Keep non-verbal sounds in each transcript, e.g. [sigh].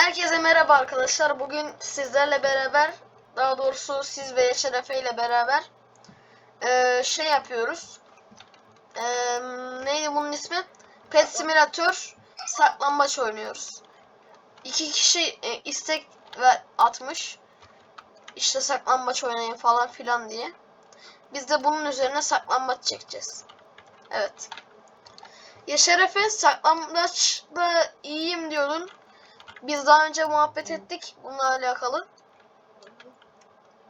Herkese merhaba arkadaşlar. Bugün sizlerle beraber, daha doğrusu siz ve Şerefe ile beraber eee, şey yapıyoruz. Eee, neydi bunun ismi? Pet Simulator saklambaç oynuyoruz. İki kişi e, istek ve atmış. İşte saklambaç oynayın falan filan diye. Biz de bunun üzerine saklambaç çekeceğiz. Evet. Ya Şerefe saklambaçta iyiyim diyordun. Biz daha önce muhabbet ettik bununla alakalı.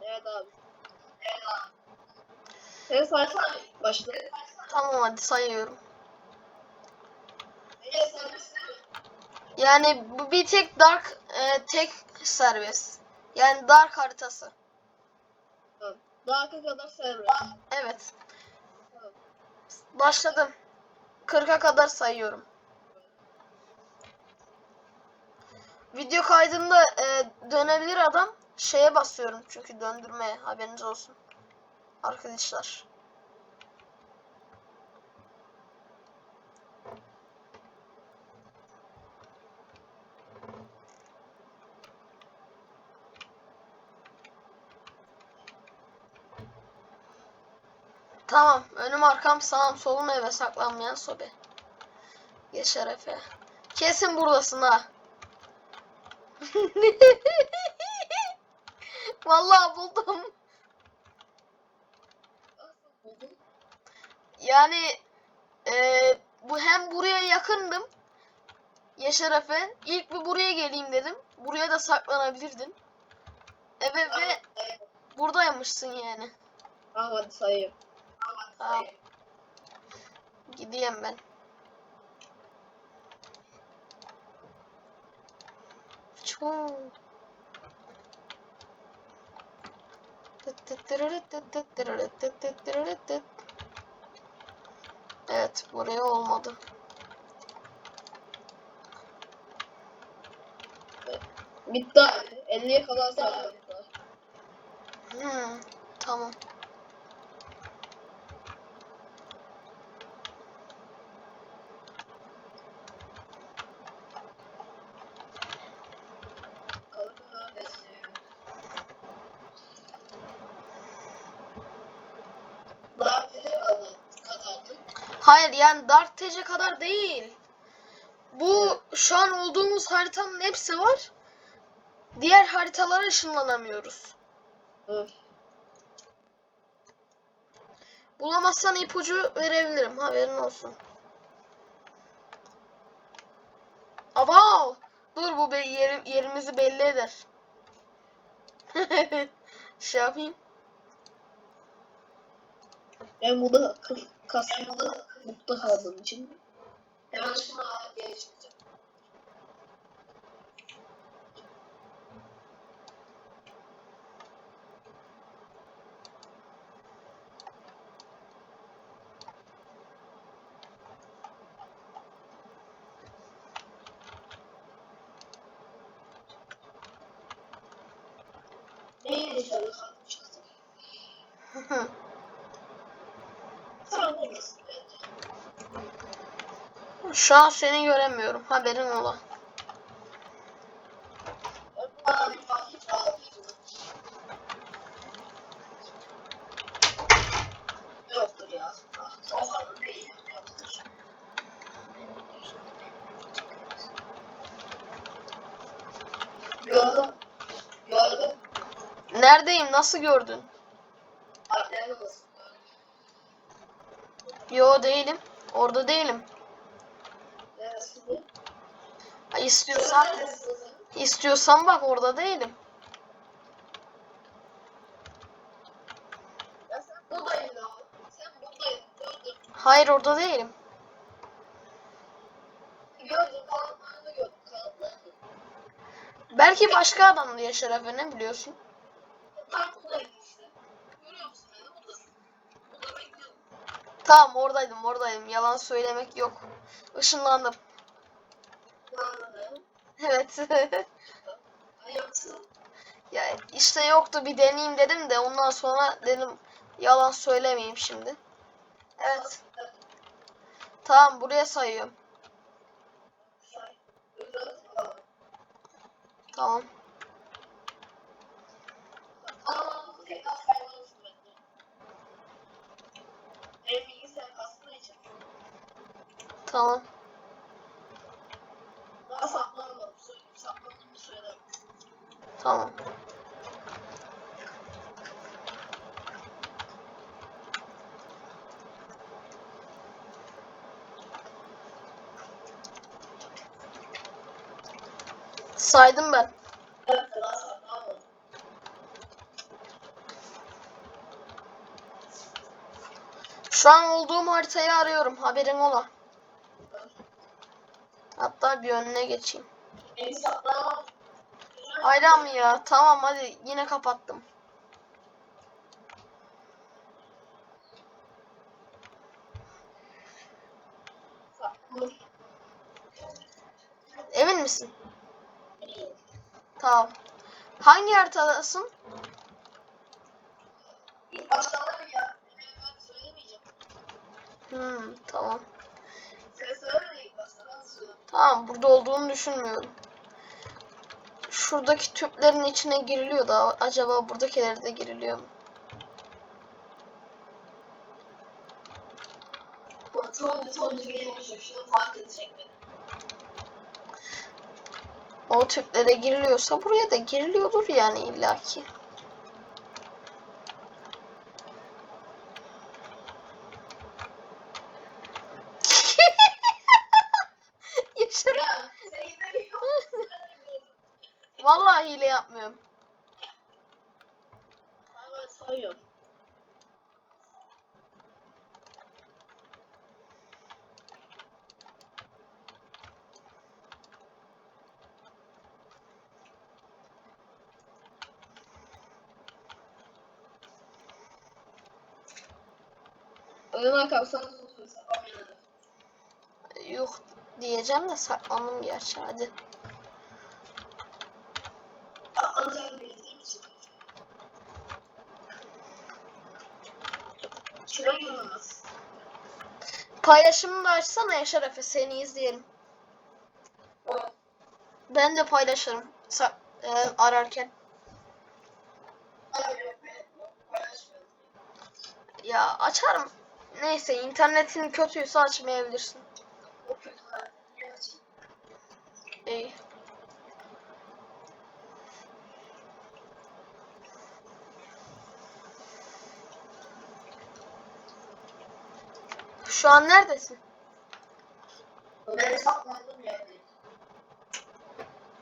Evet abi. Evet abi. Sen saysana başla. Tamam hadi sayıyorum. Evet Yani bu bir tek dark e, tek serbest. Yani dark haritası. Daha kadar serbest. Evet. Başladım. 40'a kadar sayıyorum. Video kaydında e, dönebilir adam. Şeye basıyorum çünkü döndürmeye haberiniz olsun. Arkadaşlar. Tamam. Önüm arkam sağım solum eve saklanmayan sobe. Yaşar Efe. Kesin buradasın ha. [laughs] Vallahi buldum. Yani eee, bu hem buraya yakındım. Yaşar Efe. İlk bir buraya geleyim dedim. Buraya da saklanabilirdin. Evet ve buradaymışsın yani. Tamam hadi sayayım. Tamam. Gideyim ben. Evet, buraya olmadı. Bitti abi. 50'ye kadar saydım. Hmm, tamam. Daha bir kazandım. Hayır yani Dark TC kadar değil. Bu şu an olduğumuz haritanın hepsi var. Diğer haritalara ışınlanamıyoruz. Hı. Bulamazsan ipucu verebilirim. Haberin olsun. Aba! Dur bu be yeri- yerimizi belli eder. [laughs] şey yapayım. Ben burada kasımda mutlu kaldığım için hemen şuna geçeceğim. Neyi dışarı kalmıştım? Sen buradasın bence. Şu an seni göremiyorum. Haberin ola. Gördüm. Gördüm. Neredeyim? Nasıl gördün? Yo değilim. Orada değilim. Neresi bu? Ha, İstiyorsan, istiyorsan bak orada değilim. Ya sen buradaydın abi. Sen buradaydın. Gördüm. Hayır orada değilim. Belki başka adamdı Yaşar Efe ne biliyorsun? Tamam oradaydım oradaydım. Yalan söylemek yok. Işınlandım. Evet. [laughs] Ya işte yoktu bir deneyeyim dedim de ondan sonra dedim yalan söylemeyeyim şimdi. Evet. Tamam buraya sayıyorum. Tamam. Ama Tamam. Saydım ben. Şu an olduğum haritayı arıyorum. Haberin ola. Hatta bir önüne geçeyim. Beni saklanamam. Mı ya? Tamam hadi yine kapattım. Emin misin? Tamam. Hangi haritadasın? Hmm, tamam. Tamam burada olduğunu düşünmüyorum. Şuradaki tüplerin içine giriliyor da acaba buradakileri de giriliyor mu? O tüplere giriliyorsa buraya da giriliyordur yani illaki. Yaşar. Ya sen yine bir Vallahi hile yapmıyorum. Ben sayıyorum. Oyuna tutuyorsun. Yok diyeceğim de saklandım gerçi hadi. Paylaşımını da açsana Yaşar Efe seni izleyelim. Ben de paylaşırım sa- e, ararken. Ya açarım. Neyse internetin kötüyse açmayabilirsin. İyi. Şu an neredesin? Ben saklandım yerde.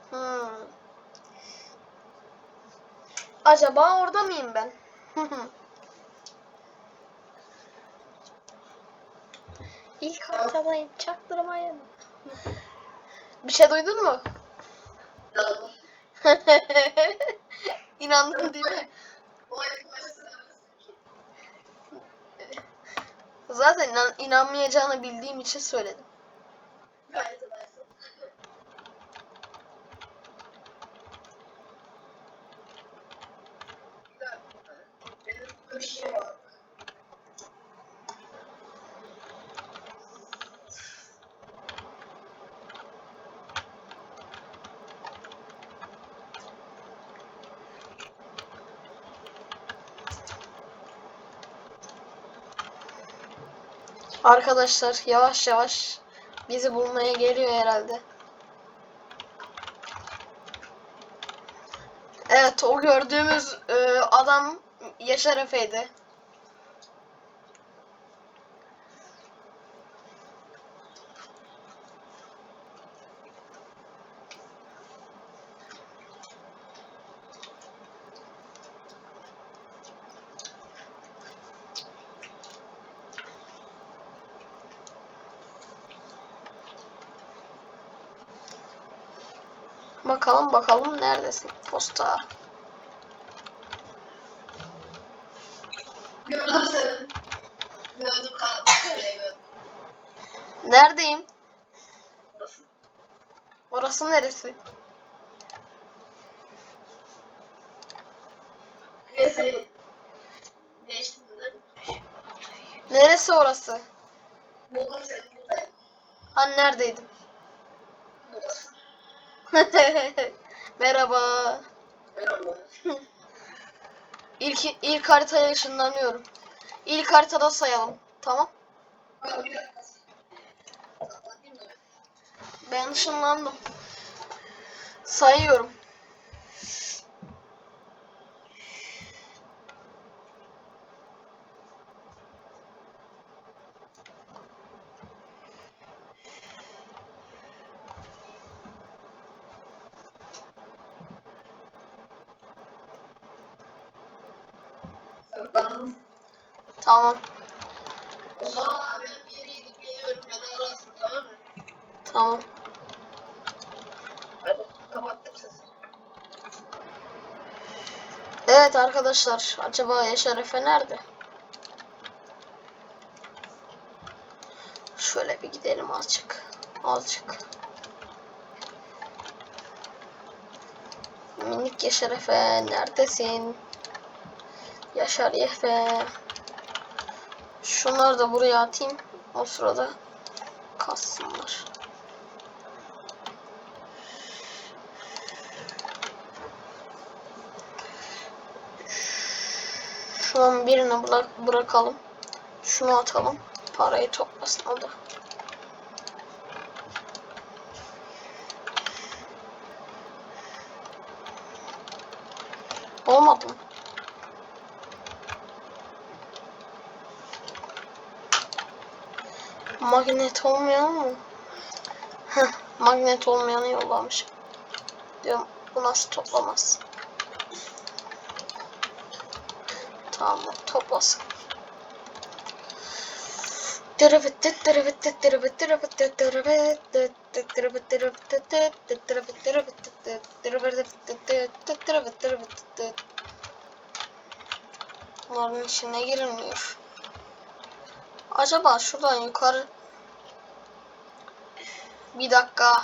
Hmm. Acaba orada mıyım ben? [laughs] İlk haritadayım. Çaktırmayın. Bir şey duydun mu? [laughs] İnandın değil mi? Zaten inan- inanmayacağını bildiğim için söyledim. gayet Arkadaşlar yavaş yavaş bizi bulmaya geliyor herhalde. Evet o gördüğümüz e, adam Yaşar Efe'ydi. Bakalım neredesin posta. Gördüm seni. Gördüm kanka. Neredeyim? Orası neresi? De. Neresi orası? Buldum. Hani neredeydim? Buradasın. [laughs] Merhaba. Merhaba. İlk, ilk haritaya ışınlanıyorum. İlk haritada sayalım. Tamam. Ben ışınlandım. Sayıyorum. Ben Tamam. o zaman ben bir yere gidip geliyorum. Beni tamam mı? Tamam. Hadi kapattım sesi. Evet arkadaşlar. Acaba Yaşar Efe nerede? Şöyle bir gidelim azıcık. Azıcık. Minik Yaşar Efe neredesin? Yaşar Efe. Şunları da buraya atayım. O sırada kassınlar. Şunun birini bırak bırakalım. Şunu atalım. Parayı toplasın o da. Olmadı mı? Magnet olmayan mı? Heh, magnet olmayanı yollamış. Diyorum bu nasıl toplamaz? Tamam toplasın. Bunların içine girilmiyor. Acaba şuradan yukarı bir dakika.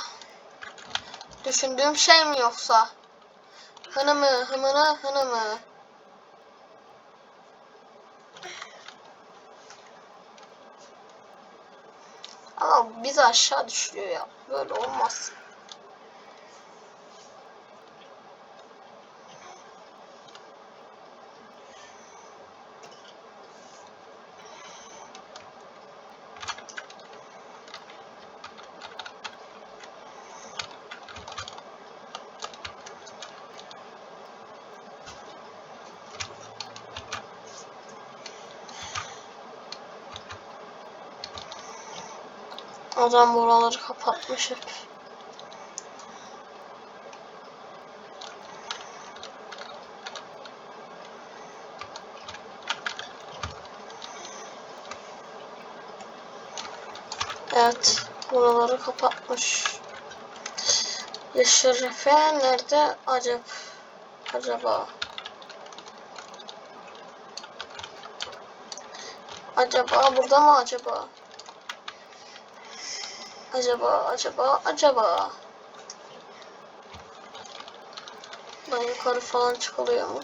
Düşündüğüm şey mi yoksa? Hınımı hımını hınımı. Ama bizi aşağı düşürüyor ya. Böyle olmaz. Adam buraları kapatmış hep. Evet, buraları kapatmış. Yaşar Efe nerede acaba? Acaba? Acaba burada mı acaba? Acaba, acaba, acaba. Ben yukarı falan çıkılıyor mu?